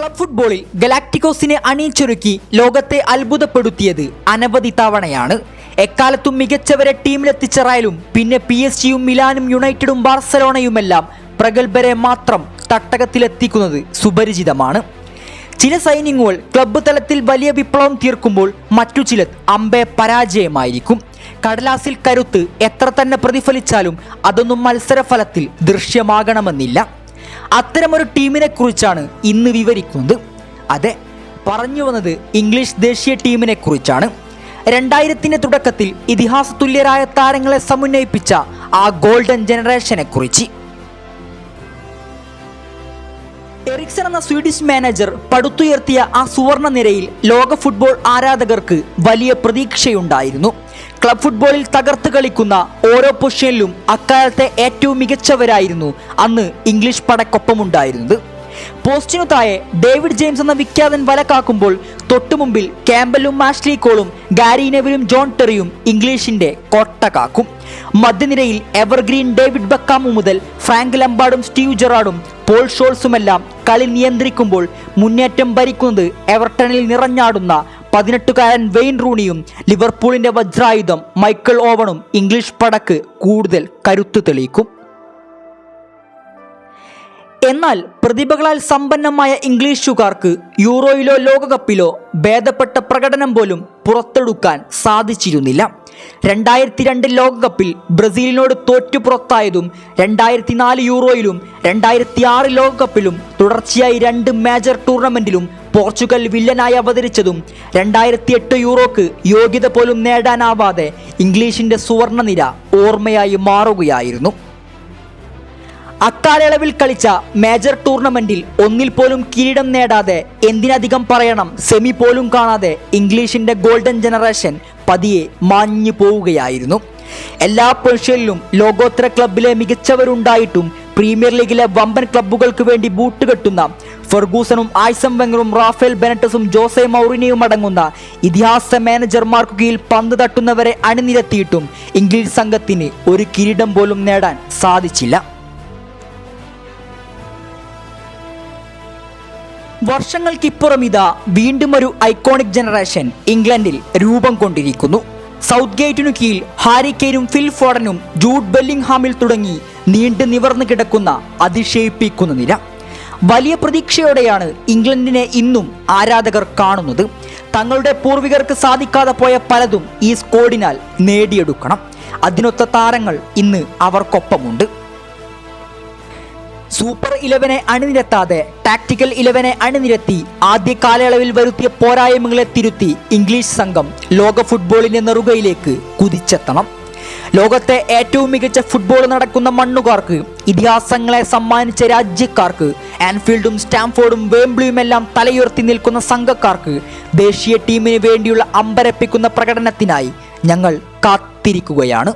Club ഫുട്ബോളിൽ ഗലാക്ടിക്കോസിനെ അണിയിച്ചൊരുക്കി ലോകത്തെ അത്ഭുതപ്പെടുത്തിയത് അനവധി തവണയാണ്. എക്കാലത്തും മികച്ചവരെ ടീമിലെത്തിച്ച റയലും പിന്നെ പി എസ് ജിയും മിലാനും യുണൈറ്റഡും ബാർസലോണയുമെല്ലാം പ്രഗത്ഭരെ മാത്രം തട്ടകത്തിലെത്തിക്കുന്നത് സുപരിചിതമാണ്. ചില സൈനിങ്ങുകൾ ക്ലബ്ബ് തലത്തിൽ വലിയ വിപ്ലവം തീർക്കുമ്പോൾ മറ്റു ചിലത് അമ്പെ പരാജയമായിരിക്കും. കടലാസിൽ കരുത്ത് എത്ര തന്നെ പ്രതിഫലിച്ചാലും അതൊന്നും മത്സരഫലത്തിൽ ദൃശ്യമാകണമെന്നില്ല. അത്തരമൊരു ടീമിനെ കുറിച്ചാണ് ഇന്ന് വിവരിക്കുന്നത്. അതെ പറഞ്ഞു വന്നത് ഇംഗ്ലീഷ് ദേശീയ ടീമിനെ കുറിച്ചാണ് രണ്ടായിരത്തിന്റെ തുടക്കത്തിൽ ഇതിഹാസ തുല്യരായ താരങ്ങളെ സമുന്നയിപ്പിച്ച ആ ഗോൾഡൻ ജനറേഷനെ കുറിച്ച് എറിക്സൺ എന്ന സ്വീഡിഷ് മാനേജർ പടുത്തുയർത്തിയ ആ സുവർണ നിരയിൽ ലോക ഫുട്ബോൾ ആരാധകർക്ക് വലിയ പ്രതീക്ഷയുണ്ടായിരുന്നു. ക്ലബ് ഫുട്ബോളിൽ തകർത്ത് കളിക്കുന്ന ഓരോ പൊസിഷനിലും അക്കാലത്തെ ഏറ്റവും മികച്ചവരായിരുന്നു അന്ന് ഇംഗ്ലീഷ് പടക്കൊപ്പമുണ്ടായിരുന്നത്. പോസ്റ്റിനു താഴെ ഡേവിഡ് ജെയിംസ് എന്ന വിഖ്യാതൻ വല കാക്കുമ്പോൾ തൊട്ടുമുമ്പിൽ ക്യാമ്പലും മാഷ്ലി കോളും ഗാരി നെവിലും ജോൺ ടെറിയും ഇംഗ്ലീഷിന്റെ കോട്ട കാക്കും. മധ്യനിരയിൽ എവർഗ്രീൻ ഡേവിഡ് ബക്കാമു മുതൽ ഫ്രാങ്ക് ലംബാർഡും സ്റ്റീവ് ജെറാർഡും പോൾ ഷോൾസുമെല്ലാം കളി നിയന്ത്രിക്കുമ്പോൾ മുന്നേറ്റം ഭരിക്കുന്നത് എവർട്ടണിൽ നിറഞ്ഞാടുന്ന പതിനെട്ടുകാരൻ വെയിൻ റൂണിയും ലിവർപൂളിന്റെ വജ്രായുധം മൈക്കിൾ ഓവണും ഇംഗ്ലീഷ് പടക്ക് കൂടുതൽ കരുത്തു തെളിയിക്കും. എന്നാൽ പ്രതിഭകളാൽ സമ്പന്നമായ ഇംഗ്ലീഷുകാർക്ക് യൂറോയിലോ ലോകകപ്പിലോ ഭേദപ്പെട്ട പ്രകടനം പോലും പുറത്തെടുക്കാൻ സാധിച്ചിരുന്നില്ല. രണ്ടായിരത്തി രണ്ട് ലോകകപ്പിൽ ബ്രസീലിനോട് തോറ്റു പുറത്തായതും രണ്ടായിരത്തി നാല് യൂറോയിലും രണ്ടായിരത്തി ആറ് ലോകകപ്പിലും തുടർച്ചയായി രണ്ട് മേജർ ടൂർണമെന്റിലും പോർച്ചുഗൽ വില്ലനായി അവതരിച്ചതും രണ്ടായിരത്തി എട്ട് യൂറോക്ക് യോഗ്യത പോലും നേടാനാവാതെ ഇംഗ്ലീഷിന്റെ സുവർണനിര ഓർമ്മയായി മാറുകയായിരുന്നു. അക്കാലയളവിൽ കളിച്ച മേജർ ടൂർണമെന്റിൽ ഒന്നിൽ പോലും കിരീടം നേടാതെ എന്തിനധികം പറയണം സെമി പോലും കാണാതെ ഇംഗ്ലീഷിന്റെ ഗോൾഡൻ ജനറേഷൻ പതിയെ മാഞ്ഞു പോവുകയായിരുന്നു. എല്ലാ പൊസിഷനിലും ലോകോത്തര ക്ലബിലെ മികച്ചവരുണ്ടായിട്ടും പ്രീമിയർ ലീഗിലെ വമ്പൻ ക്ലബ്ബുകൾക്ക് വേണ്ടി ബൂട്ട് കെട്ടുന്ന ഫെർഗൂസണും ആയ്സം വെങ്ങറും റാഫേൽ ബെനറ്റസും ജോസെ മൗറിനിയും അടങ്ങുന്ന ഇതിഹാസ മാനേജർമാർക്ക് കീഴിൽ പന്ത് തട്ടുന്നവരെ അണിനിരത്തിയിട്ടും ഇംഗ്ലീഷ് സംഘത്തിന് ഒരു കിരീടം പോലും നേടാൻ സാധിച്ചില്ല. വർഷങ്ങൾക്കിപ്പുറം ഇതാ വീണ്ടും ഒരു ഐക്കോണിക് ജനറേഷൻ ഇംഗ്ലണ്ടിൽ രൂപം കൊണ്ടിരിക്കുന്നു. സൗത്ത് ഗേറ്റിനു കീഴിൽ ഹാരി കെയ്നും ഫിൽ ഫോഡനും ജൂഡ് ബെല്ലിംഗ്ഹാമിൽ തുടങ്ങി നീണ്ടു നിവർന്നു കിടക്കുന്ന അതിശയിപ്പിക്കുന്ന നിര. വലിയ പ്രതീക്ഷയോടെയാണ് ഇംഗ്ലണ്ടിനെ ഇന്നും ആരാധകർ കാണുന്നത്. തങ്ങളുടെ പൂർവികർക്ക് സാധിക്കാതെ പോയ പലതും ഈ സ്കോഡിനാൽ നേടിയെടുക്കണം. അതിനൊത്ത താരങ്ങൾ ഇന്ന് അവർക്കൊപ്പമുണ്ട്. സൂപ്പർ ഇലവനെ അണിനിരത്താതെ ടാക്ടിക്കൽ ഇലവനെ അണിനിരത്തി ആദ്യ കാലയളവിൽ വരുത്തിയ പോരായ്മകളെ തിരുത്തി ഇംഗ്ലീഷ് സംഘം ലോക ഫുട്ബോളിന്റെ നെറുകയിലേക്ക് കുതിച്ചെത്തണം. ലോകത്തെ ഏറ്റവും മികച്ച ഫുട്ബോൾ നടക്കുന്ന മണ്ണുകാർക്ക് ഇതിഹാസങ്ങളെ സമ്മാനിച്ച രാജ്യക്കാർക്ക് ആൻഫീൽഡും സ്റ്റാംഫോർഡും വേംബ്ലിയുമെല്ലാം തലയുയർത്തി നിൽക്കുന്ന സംഘക്കാർക്ക് ദേശീയ ടീമിന് വേണ്ടിയുള്ള അമ്പരപ്പിക്കുന്ന പ്രകടനത്തിനായി ഞങ്ങൾ കാത്തിരിക്കുകയാണ്.